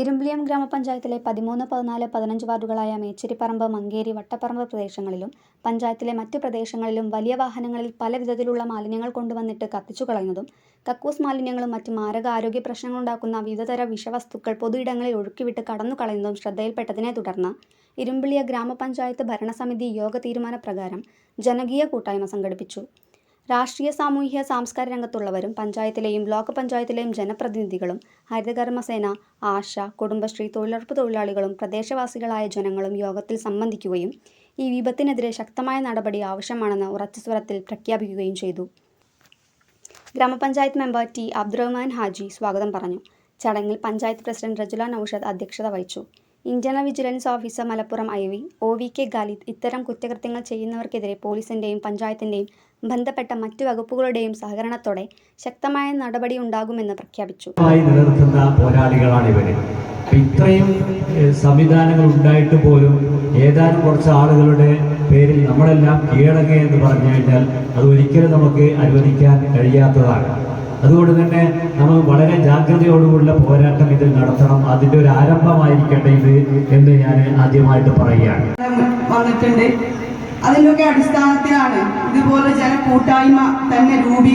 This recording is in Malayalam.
ഇരുമ്പിളിയം ഗ്രാമപഞ്ചായത്തിലെ പതിമൂന്ന് പതിനാല് പതിനഞ്ച് വാർഡുകളായ മേച്ചിരിപ്പറമ്പ് മങ്കേരി വട്ടപ്പറമ്പ് പ്രദേശങ്ങളിലും പഞ്ചായത്തിലെ മറ്റു പ്രദേശങ്ങളിലും വലിയ വാഹനങ്ങളിൽ പല വിധത്തിലുള്ള മാലിന്യങ്ങൾ കൊണ്ടുവന്നിട്ട് കത്തിച്ചു കളയുന്നതും കക്കൂസ് മാലിന്യങ്ങളും മറ്റ് മാരക ആരോഗ്യ പ്രശ്നങ്ങളുണ്ടാക്കുന്ന വിവിധതര വിഷവസ്തുക്കൾ പൊതുയിടങ്ങളിൽ ഒഴുക്കിവിട്ട് കടന്നു കളയുന്നതും ശ്രദ്ധയിൽപ്പെട്ടതിനെ തുടർന്ന് ഇരുമ്പിളിയ ഗ്രാമപഞ്ചായത്ത് ഭരണസമിതി യോഗ തീരുമാനപ്രകാരം ജനകീയ കൂട്ടായ്മ സംഘടിപ്പിച്ചു. രാഷ്ട്രീയ സാമൂഹ്യ സാംസ്കാരിക രംഗത്തുള്ളവരും പഞ്ചായത്തിലെയും ബ്ലോക്ക് പഞ്ചായത്തിലെയും ജനപ്രതിനിധികളും ഹരിതകർമ്മസേന ആശ കുടുംബശ്രീ തൊഴിലുറപ്പ് തൊഴിലാളികളും പ്രദേശവാസികളായ ജനങ്ങളും യോഗത്തിൽ സംബന്ധിക്കുകയും ഈ വിപത്തിനെതിരെ ശക്തമായ നടപടി ആവശ്യമാണെന്ന് ഉറച്ച സ്വരത്തിൽ പ്രഖ്യാപിക്കുകയും ചെയ്തു. ഗ്രാമപഞ്ചായത്ത് മെമ്പർ ടി അബ്ദുറഹ്മാൻ ഹാജി സ്വാഗതം പറഞ്ഞു. ചടങ്ങിൽ പഞ്ചായത്ത് പ്രസിഡന്റ് റജുല നൌഷദ് അധ്യക്ഷത വഹിച്ചു. Internal vigilance officer Malappuram I V. O V. K. Khalid ഇത്തരം കുറ്റകൃത്യങ്ങൾ ചെയ്യുന്നവർക്കെതിരെ പോലീസിന്റെയും പഞ്ചായത്തിന്റെയും ബന്ധപ്പെട്ട മറ്റു വകുപ്പുകളുടെയും സഹകരണത്തോടെ ശക്തമായ നടപടി ഉണ്ടാകുമെന്ന് പ്രഖ്യാപിച്ചു. നിലനിർത്തുന്ന പോരാളികളാണ് ഇവർ ഇത്രയും സംവിധാനങ്ങൾ ഉണ്ടായിട്ട് പോലും ഏതാനും കുറച്ച് ആളുകളുടെ പേരിൽ നമ്മളെല്ലാം കീഴടങ്ങുക എന്ന് പറഞ്ഞു കഴിഞ്ഞാൽ അത് ഒരിക്കലും നമുക്ക് അനുവദിക്കാൻ കഴിയാത്തതാണ്. അതുകൊണ്ട് തന്നെ നമ്മൾ വളരെ ജാഗ്രതയോടുകൂടിയുള്ള പോരാട്ടം ഇതിൽ നടത്തണം. അതിന്റെ ഒരു ആരംഭമായിരിക്കട്ടെ ഇത് എന്ന് ഞാൻ ആദ്യമായിട്ട് പറയുകയാണ്. വന്നിട്ടുണ്ട്. അതിന്റെയൊക്കെ അടിസ്ഥാനത്തിലാണ് ഇതുപോലെ ജനക്കൂട്ടായ്മ തന്നെ രൂപീ